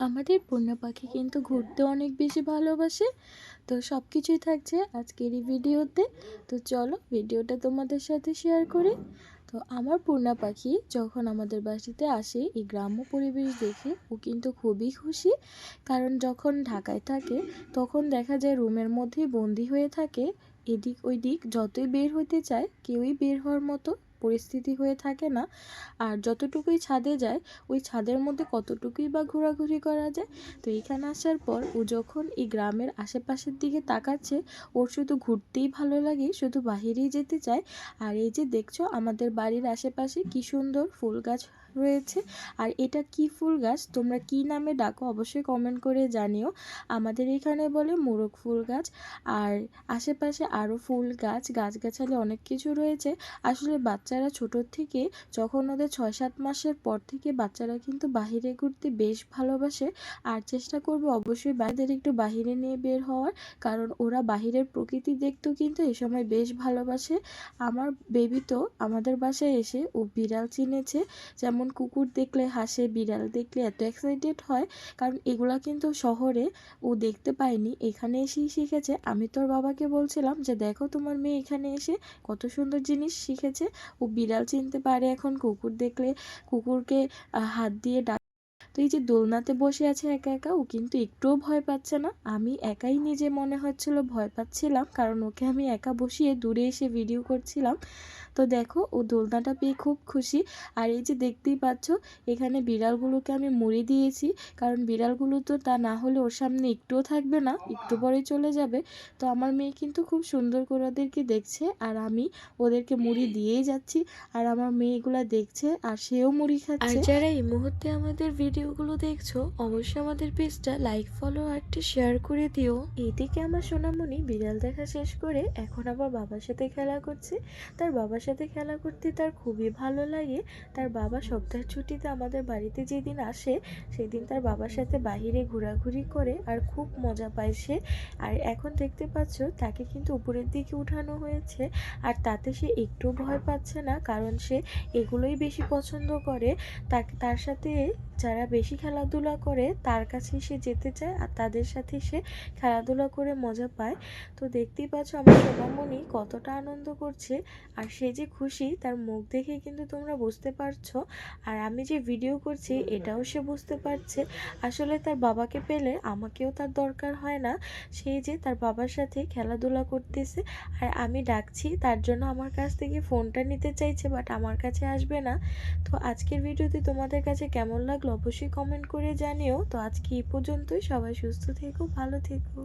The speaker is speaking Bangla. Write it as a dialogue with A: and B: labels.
A: আমাদের পূর্ণা পাখি কিন্তু ঘুরতে অনেক বেশি ভালোবাসে। তো সব কিছুই থাকছে আজকের এই ভিডিওতে। তো চলো ভিডিওটা তোমাদের সাথে শেয়ার করি। তো আমার পূর্ণা পাখি যখন আমাদের বাড়িতে আসে, এই গ্রাম্য পরিবেশ দেখে ও কিন্তু খুবই খুশি। কারণ যখন ঢাকায় থাকে, তখন দেখা যায় রুমের মধ্যেই বন্দি হয়ে থাকে। এদিক ওই দিক যতই বের হতে চায়, কেউই বের হওয়ার মতো পরিস্থিতি হয়ে থাকে না। আর যতটুকুই ছাদে যায়, ওই ছাদের মধ্যে কতটুকুই বা ঘোরাঘুরি করা যায়, তো এখানে আসার পর ও যখন এই গ্রামের আশেপাশের দিকে তাকাচ্ছে, ওর শুধু ঘুরতেই ভালো লাগে, শুধু বাহিরেই যেতে চায়। আর এই যে দেখছ, আমাদের বাড়ির আশেপাশে কি সুন্দর ফুল গাছ রয়েছে। আর এটা কি ফুল গাছ? তোমরা কি নামে ডাকো, অবশ্যই কমেন্ট করে জানিও। আমাদের এখানে বলে মোরগ ফুল গাছ। আর আশেপাশে আরও ফুল গাছ, গাছগাছালি অনেক কিছু রয়েছে। আসলে বাচ্চারা ছোটোর থেকে, যখন ওদের ছয় সাত মাসের পর থেকে বাচ্চারা কিন্তু বাহিরে ঘুরতে বেশ ভালোবাসে। আর চেষ্টা করবে অবশ্যই বাচ্চাদের একটু বাহিরে নিয়ে বের হওয়ার, কারণ ওরা বাহিরের প্রকৃতি দেখতেও কিন্তু এ সময় বেশ ভালোবাসে। আমার বেবি তো আমাদের বাসায় এসে ও বিড়াল চিনেছে। যেমন কুকুর দেখলে হাসে, বিড়াল দেখলে এত এক্সাইটেড হয়, কারণ এগুলা কিন্তু শহরে ও দেখতে পায়নি, এখানে এসেই শিখেছে। আমি তোর বাবাকে বলছিলাম যে, দেখো তোমার মেয়ে এখানে এসে কত সুন্দর জিনিস শিখেছে। ও বিড়াল চিনতে পারে। এখন কুকুর দেখলে কুকুরকে হাত দিয়ে ডাক তো এই যে দোলনাতে বসে আছে একা একা, ও কিন্তু একটুও ভয় পাচ্ছে না। আমি একাই নিজে মনে হচ্ছিল ভয় পাচ্ছিলাম, কারণ ওকে আমি একা বসিয়ে দূরে এসে ভিডিও করছিলাম। তো দেখো, ও দোলনাটা পেয়ে খুব খুশি। আর এই যে দেখতেই পাচ্ছ, এখানে বিড়ালগুলোকে আমি মুড়ি দিয়েছি, কারণ বিড়ালগুলো তো তা না হলে ওর সামনে একটুও থাকবে না, একটু পরে চলে যাবে। তো আমার মেয়ে কিন্তু খুব সুন্দর করে ওদেরকে দেখছে, আর আমি ওদেরকে মুড়ি দিয়েই যাচ্ছি। আর আমার মেয়ে এগুলা দেখছে, আর সেও মুড়ি খাচ্ছে।
B: আর যারা এই মুহূর্তে আমাদের ভিডিওগুলো দেখছ, অবশ্যই আমাদের পেজটা লাইক ফলো আর একটা শেয়ার করে দিও।
A: এদিকে আমার সোনামণি বিড়াল দেখা শেষ করে এখন আবার বাবার সাথে খেলা করছে। তার বাবার সাথে খেলা করতে তার খুবই ভালো লাগে। তার বাবা সপ্তাহের ছুটিতে আমাদের বাড়িতে যেদিন আসে, সেদিন তার বাবার সাথে বাহিরে ঘোরাঘুরি করে আর খুব মজা পায় সে। আর এখন দেখতে পাচ্ছ, তাকে কিন্তু উপরের দিকে উঠানো হয়েছে। আর তাতে সে একটু ভয় পাচ্ছে না, কারণ সে এগুলোই বেশি পছন্দ করে। তাকে, তার সাথে যারা বেশি খেলাধুলা করে তার কাছে সে যেতে চায় আর তাদের সাথে সে খেলাধুলা করে মজা পায়। তো দেখতেই পাচ্ছ আমার সোনামণি কতটা আনন্দ করছে আর সে যে খুশি তার মুখ দেখে কিন্তু তোমরা বুঝতে পারছ আর আমি যে ভিডিও করছি এটাও সে বুঝতে পারছে। আসলে তার বাবাকে পেলে আমাকেও তার দরকার হয় না। সেই যে তার বাবার সাথে খেলাধুলা করতেছে আর আমি ডাকছি তার জন্য আমার কাছ থেকে ফোনটা নিতে চাইছে বাট আমার কাছে আসবে না। তো আজকের ভিডিওতে তোমাদের কাছে কেমন লাগল অবশ্যই কমেন্ট করে জানিও। তো আজকে এই পর্যন্তই। সবাই সুস্থ থেকো ভালো থেকো।